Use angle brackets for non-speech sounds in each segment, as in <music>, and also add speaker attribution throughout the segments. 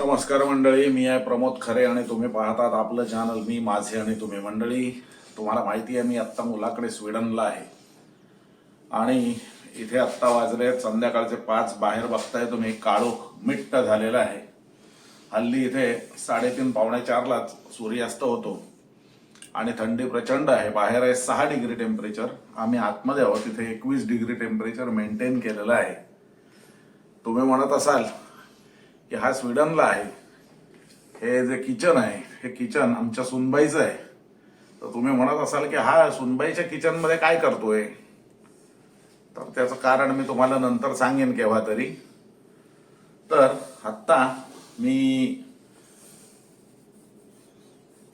Speaker 1: नमस्कार मंडळी मी आहे प्रमोद खरे आणि तुम्ही पाहतात आपलं चॅनल मी माझे आणि तुम्ही मंडळी. तुम्हाला माहिती आहे मी आत्ता मुलाकडे स्वीडनला आहे. आणि इथे आत्ता वाजले आहेत संध्याकाळचे पाच बाहेर बघताय तुम्ही काळोख मिट्ट झालेला आहे. हल्ली इथे साडेतीन पावणे चारलाच सूर्यास्त होतो. आणि थंडी प्रचंड आहे बाहेर आहे सहा डिग्री टेम्परेचर आम्ही आतमध्ये आहोत तिथे एकवीस डिग्री टेम्परेचर मेंटेन केलेलं आहे. तुम्ही म्हणत असाल हा स्वीडनला आहे. हे जे किचन आहे हे किचन आमच्या सुनबाईचं आहे. तर तुम्ही म्हणत असाल की हा सुनबाईच्या किचनमध्ये काय करतोय? तर त्याचं कारण मी तुम्हाला नंतर सांगेन केव्हा तरी. तर आत्ता मी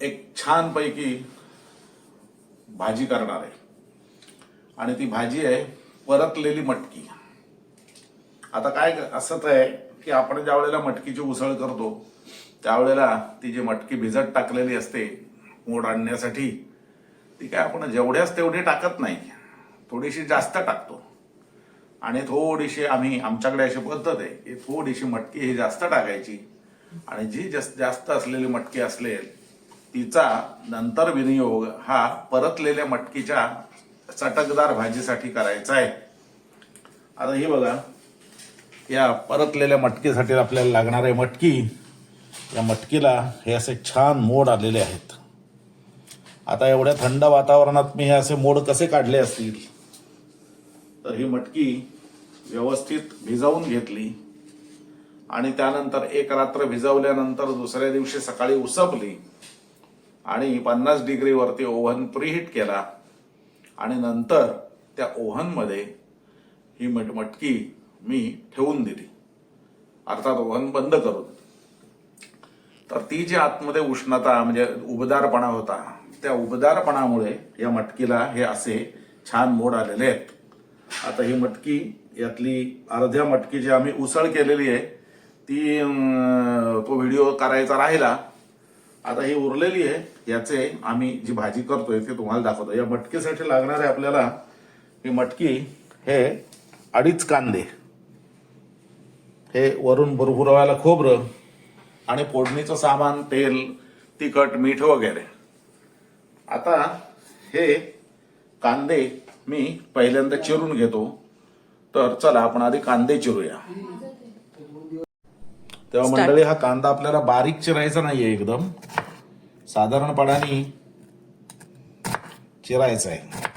Speaker 1: एक छानपैकी भाजी करणार आहे. आणि ती भाजी आहे परतलेली मटकी. आता काय असंच आहे? की आपण ज्या वेळेला मटकीची उसळ करतो त्यावेळेला ती जी मटकी भिजत टाकलेली असते मोड आणण्यासाठी ती काय आपण जेवढ्याच तेवढी टाकत नाही. थोडीशी जास्त टाकतो. आणि थोडीशी आम्ही आमच्याकडे अशी पद्धत आहे की थोडीशी मटकी ही जास्त टाकायची. आणि जी जास्त जास्त असलेली मटकी असेल तिचा नंतर विनियोग हा परतलेल्या मटकीच्या चटकदार भाजीसाठी करायचा आहे. आता ही बघा या परतलेल्या मटकीसाठी आपल्याला लागणार आहे मटकी. या मटकीला हे असे छान मोड आलेले आहेत. आता एवढ्या थंड वातावरणात मी हे असे मोड कसे काढले असतील? तर ही मटकी व्यवस्थित भिजवून घेतली. आणि त्यानंतर एक रात्र भिजवल्यानंतर दुसऱ्या दिवशी सकाळी उसपली. आणि पन्नास डिग्रीवरती ओव्हन प्रीहीट केला. आणि नंतर त्या ओव्हनमध्ये ही मट मटकी मी ठेवून दिली अर्थात वहन बंद करून. तर ती जी आतमध्ये उष्णता म्हणजे उबदारपणा होता त्या उबदारपणामुळे या मटकीला हे असे छान मोड आलेले आहेत. आता ही मटकी यातली अर्ध्या मटकी जी आम्ही उसळ केलेली आहे ती तो व्हिडिओ करायचा राहिला. आता ही उरलेली आहे याचे आम्ही जी भाजी करतोय ते तुम्हाला दाखवतो. या मटकीसाठी लागणारे आपल्याला ही मटकी हे अडीच कांदे. हे वरून बुरबुरवायला खोबरं आणि फोडणीचं सामान तेल तिखट मीठ वगैरे. आता हे कांदे मी पहिल्यांदा चिरून घेतो. तर चला आपण आधी कांदे चिरूया. तेव्हा मंडळी हा कांदा आपल्याला बारीक चिरायचा नाहीये एकदम. साधारणपणाने चिरायचा आहे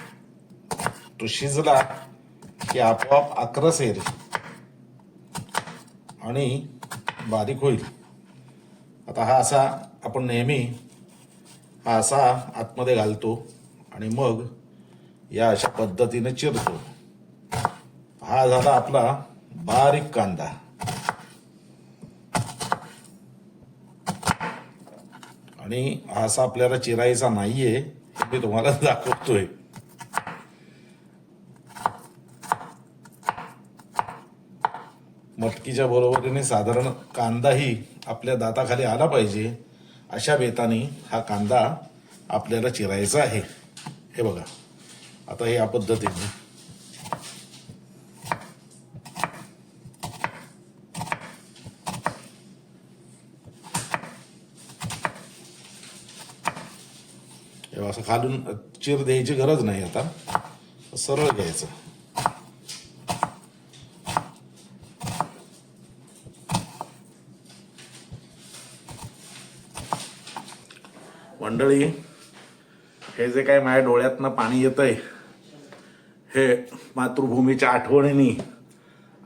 Speaker 1: तो शिजला की आपोआप आक्रस येईल. आणि बारीक होईल. आता हा असा आपण नेहमी हा असा आतमध्ये घालतो आणि मग या अशा पद्धतीने चिरतो. हा झाला आपला बारीक कांदा. आणि हा असा आपल्याला चिरायचा नाहीये मी तुम्हाला <laughs> दाखवतोय. मटकीच्या बरोबरीने साधारण कांदाही आपल्या दाताखाली आला पाहिजे अशा बेताने हा कांदा आपल्याला चिरायचा आहे. हे बघा. आता हे या पद्धतीने. असं खालून चिर द्यायची गरज नाही आता. सरळ घ्यायचं. मंडळी हे जे काय माझ्या डोळ्यातनं पाणी येतंय हे मातृभूमीच्या आठवणींनी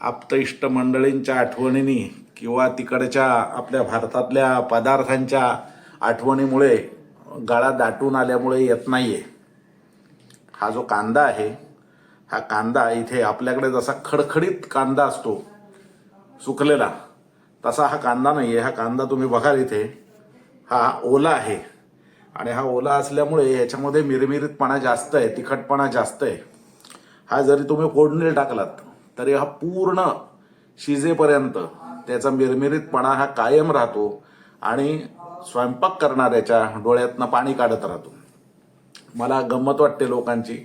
Speaker 1: आप्तइष्ट मंडळींच्या आठवणींनी किंवा तिकडच्या आपल्या भारतातल्या पदार्थांच्या आठवणीमुळे गळा दाटून आल्यामुळे येत नाही आहे हा जो कांदा आहे हा कांदा इथे आपल्याकडे जसा खडखडीत कांदा असतो सुकलेला तसा हा कांदा नाही आहे हा कांदा तुम्ही बघाल इथे हा ओला आहे. आणि हा ओला असल्यामुळे याच्यामध्ये मिरमिरीतपणा जास्त आहे तिखटपणा जास्त आहे. हा जरी तुम्ही फोडणीला टाकलात तरी हा पूर्ण शिजेपर्यंत त्याचा मिरमिरीतपणा हा कायम राहतो आणि स्वयंपाक करणाऱ्याच्या डोळ्यातनं पाणी काढत राहतो. मला गंमत वाटते लोकांची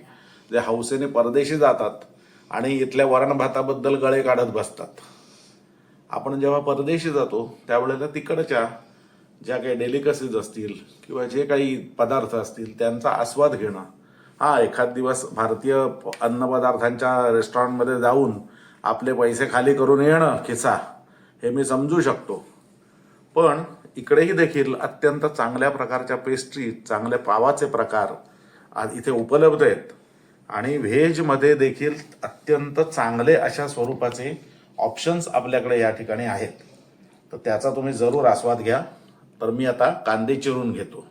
Speaker 1: जे हौसेने परदेशी जातात आणि इथल्या वरण भाताबद्दल गळे काढत बसतात. आपण जेव्हा परदेशी जातो त्यावेळेला तिकडच्या ज्या काही डेलिकसीज असतील किंवा जे काही पदार्थ असतील त्यांचा आस्वाद घेणं. हा एखाद दिवस भारतीय अन्नपदार्थांच्या रेस्टॉरंटमध्ये जाऊन आपले पैसे खाली करून येणं खिसा हे मी समजू शकतो. पण इकडेही देखील अत्यंत चांगल्या प्रकारच्या पेस्ट्री चांगल्या पावाचे प्रकार आज इथे उपलब्ध आहेत. आणि व्हेजमध्ये देखील अत्यंत चांगले अशा स्वरूपाचे ऑप्शन्स आपल्याकडे या ठिकाणी आहेत. तर त्याचा तुम्ही जरूर आस्वाद घ्या. तर मी आता कांदे चिरून घेतो.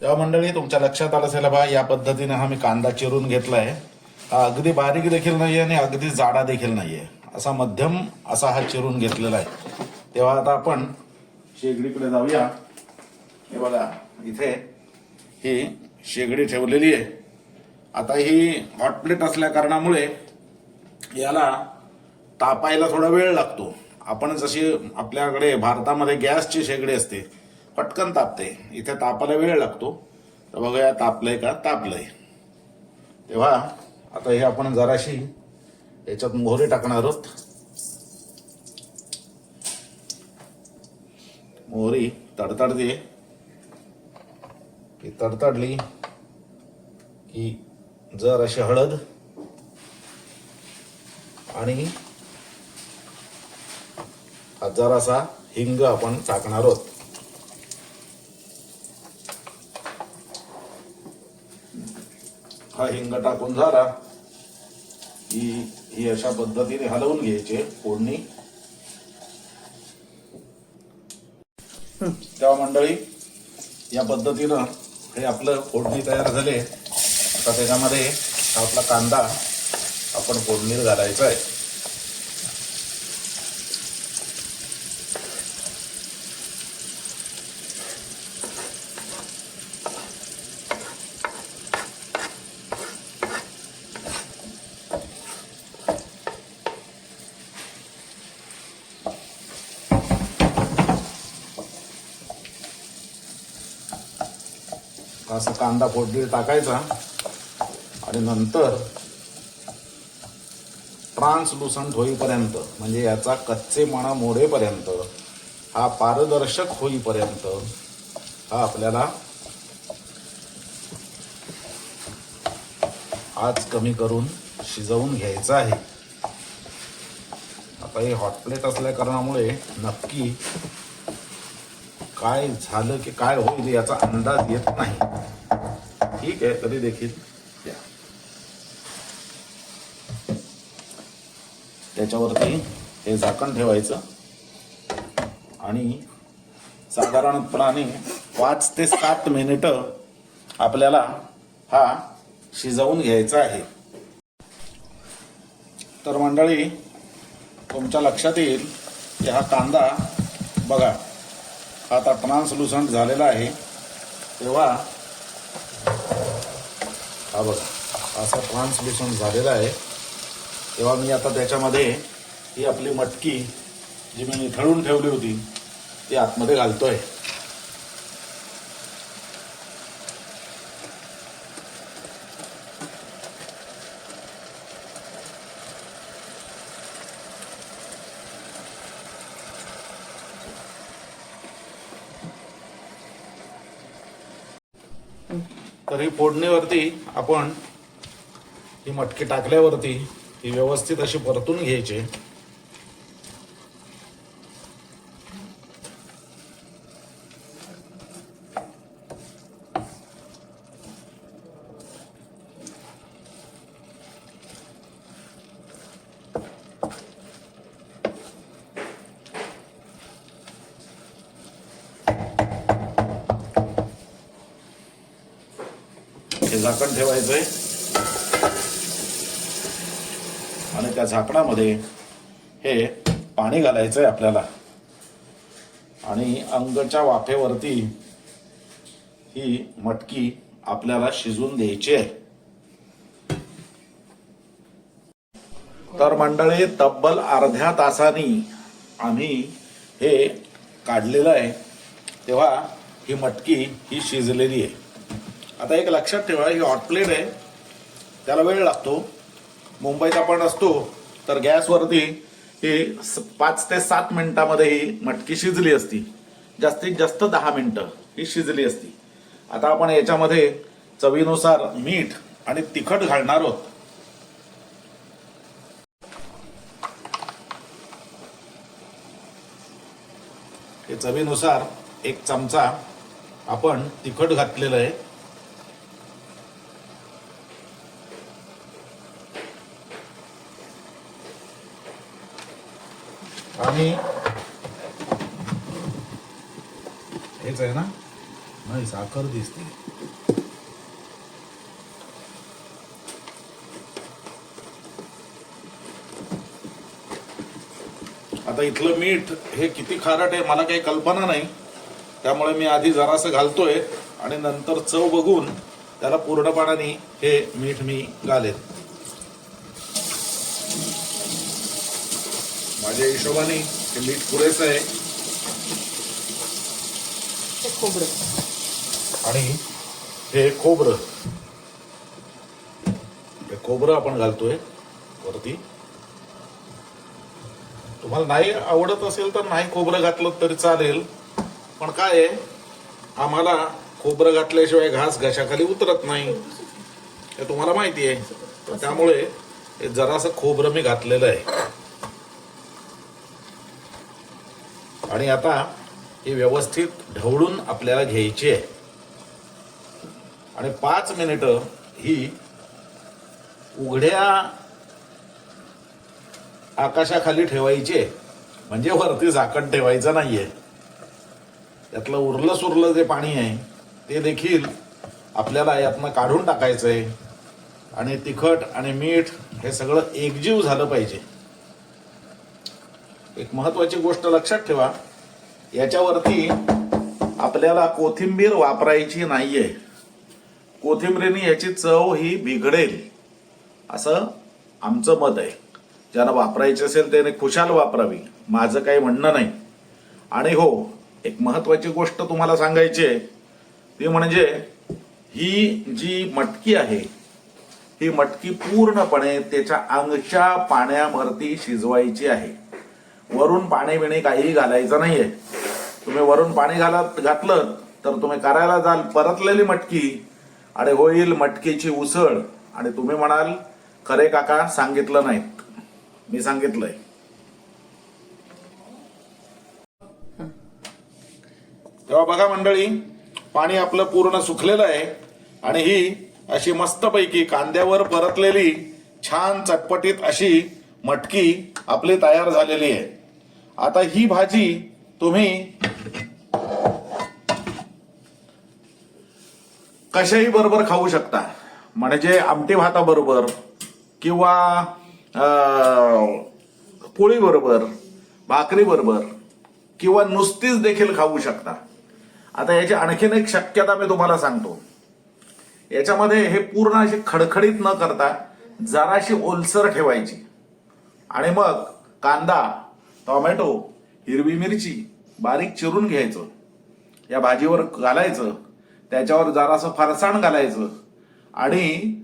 Speaker 1: तेव्हा मंडळी तुमच्या लक्षात आलं असेल बा या पद्धतीने हा मी कांदा चिरून घेतलाय. हा अगदी बारीक देखील नाहीये आणि अगदी जाडा देखील नाहीये. असा मध्यम असा हा चिरून घेतलेला आहे. तेव्हा आता आपण शेगडीकडे जाऊया. हे बघा इथे ही शेगडी ठेवलेली आहे. आता ही हॉट प्लेट असल्या कारणामुळे याला तापायला थोडा वेळ लागतो. आपण जशी आपल्याकडे भारतामध्ये गॅसची शेगडी असते पटकन तापते. इथे तापायला वेळ लागतो. तर बघूया तापलंय का? तापलंय. तेव्हा आता हे आपण जराशी याच्यात मोहरी टाकणार आहोत. मोहरी तडतडते. ही तडतडली की जर अशी हळद आणि जरासा हिंग आपण टाकणार आहोत. हा हिंग टाकून झाला ही ही अशा पद्धतीने हलवून घ्यायचे फोडणी. तेव्हा मंडळी या पद्धतीनं हे आपलं फोडणी तयार झाले. आता त्याच्यामध्ये हा आपला कांदा आपण फोडणीत घालायचा आहे. असं कांदा फोडणी टाकायचा आणि नंतर ट्रान्सलुसंट होईपर्यंत म्हणजे याचा कच्चेपणा मोडेपर्यंत हा पारदर्शक होईपर्यंत हा आपल्याला आज कमी करून शिजवून घ्यायचा आहे. आता हे हॉट प्लेट असल्या कारणामुळे नक्की काय झालं की काय होईल याचा अंदाज येत नाही. ठीक आहे तरी देखील द्या त्याच्यावरती हे झाकण ठेवायचं आणि साधारणपणाने पाच ते सात मिनिटं आपल्याला हा शिजवून घ्यायचा आहे. तर मंडळी तुमच्या लक्षात येईल की हा कांदा बघा हा आता ट्रान्सलुसंट झालेला आहे. तेव्हा हा बघा असा ट्रान्सलुसंट झालेला आहे. तेव्हा मी आता त्याच्यामध्ये ही आपली मटकी जी मी निथळून ठेवली होती ती आतमध्ये घालतोय. तर ही फोडणीवरती आपण ही मटकी टाकल्यावरती ही व्यवस्थित अशी परतून घ्यायची. हे झाकण ठेवायचं आहे आणि त्या झाकणामध्ये हे पाणी घालायचंय आपल्याला. आणि अंगच्या वाफेवरती ही मटकी आपल्याला शिजून द्यायची आहे. तर मंडळी तब्बल अर्ध्या तासानी आम्ही हे काढलेलं आहे. तेव्हा ही मटकी ही शिजलेली आहे. आता एक लक्षात ठेवा ही हॉट प्लेट आहे. त्याला वेळ लागतो. मुंबईत आपण असतो तर गॅसवरती ही पाच ते सात मिनिटामध्ये ही मटकी शिजली असती. जास्तीत जास्त दहा मिनिटं ही शिजली असती. आता आपण याच्यामध्ये चवीनुसार मीठ आणि तिखट घालणार आहोत. हे चवीनुसार एक चमचा आपण तिखट घातलेलं आहे आणि हेच आहे ना? नाही साखर दिसते. आता इथलं मीठ हे किती खारट आहे मला काही कल्पना नाही. त्यामुळे मी आधी जरासं घालतोय आणि नंतर चव बघून त्याला पूर्णपणाने हे मीठ मी घालेन. माझ्या हिशोबाने हे मीठ पुरेसं आहे.
Speaker 2: खोबरं.
Speaker 1: आणि हे खोबरं. हे खोबरं आपण घालतोय वरती. तुम्हाला नाही आवडत असेल तर नाही खोबरं घातलं तरी चालेल. पण काय आहे आम्हाला खोबरं घातल्याशिवाय घास घशाखाली उतरत नाही. हे तुम्हाला माहिती आहे. तर त्यामुळे हे जरासं खोबरं मी घातलेलं आहे. आणि आता हे व्यवस्थित ढवळून आपल्याला घ्यायची आहे. आणि पाच मिनिटं ही उघड्या आकाशाखाली ठेवायची आहे. म्हणजे वरती झाकण ठेवायचं नाहीये. यातलं उरलं सुरलं जे पाणी आहे ते देखील आपल्याला यातनं काढून टाकायचं आहे आणि तिखट आणि मीठ हे सगळं एकजीव झालं पाहिजे. एक महत्वाची गोष्ट लक्षात ठेवा याच्यावरती आपल्याला कोथिंबीर वापरायची नाहीये. कोथिंबीरीने याची चव ही बिघडेल. असं आमचं मत आहे. ज्यांना वापरायची असेल त्याने खुशाल वापरावी. माझं काही म्हणणं नाही. आणि हो एक महत्वाची गोष्ट तुम्हाला सांगायची आहे. ती म्हणजे ही जी मटकी आहे ही मटकी पूर्णपणे त्याच्या अंगच्या पाण्यावरती शिजवायची आहे. वरून पाणी बिणी काहीही घालायचं नाहीये. तुम्ही वरून पाणी घालत घातलं तर तुम्ही करायला जाल. परतलेली मटकी आणि होईल मटकीची उसळ. आणि तुम्ही म्हणाल खरे काका सांगितलं नाहीत. मी सांगितलंय. तेव्हा बघा मंडळी पाणी आपलं पूर्ण सुकलेलं आहे आणि ही अशी मस्तपैकी कांद्यावर परतलेली छान चटपटीत अशी मटकी आपली तयार झालेली आहे. आता ही भाजी तुम्ही कशाही बरोबर खाऊ शकता. म्हणजे आमटी भाताबरोबर किंवा पोळी बरोबर भाकरी बरोबर किंवा नुसतीच देखील खाऊ शकता. आता याची आणखीन एक शक्यता मी तुम्हाला सांगतो. याच्यामध्ये हे पूर्ण अशी खडखडीत न करता जराशी ओलसर ठेवायची. आणि मग कांदा टोमॅटो हिरवी मिरची बारीक चिरून घ्यायचं. या भाजीवर घालायचं. त्याच्यावर जरासं फरसाण घालायचं. आणि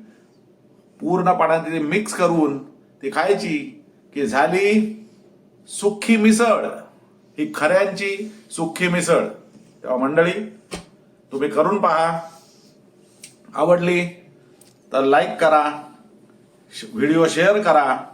Speaker 1: पूर्ण पाण्यात मिक्स करून ती खायची की झाली सुखी मिसळ. ही खऱ्यांची सुखी मिसळ. तेव्हा मंडळी तुम्ही करून पहा. आवडली तर लाईक करा. व्हिडिओ शेअर करा.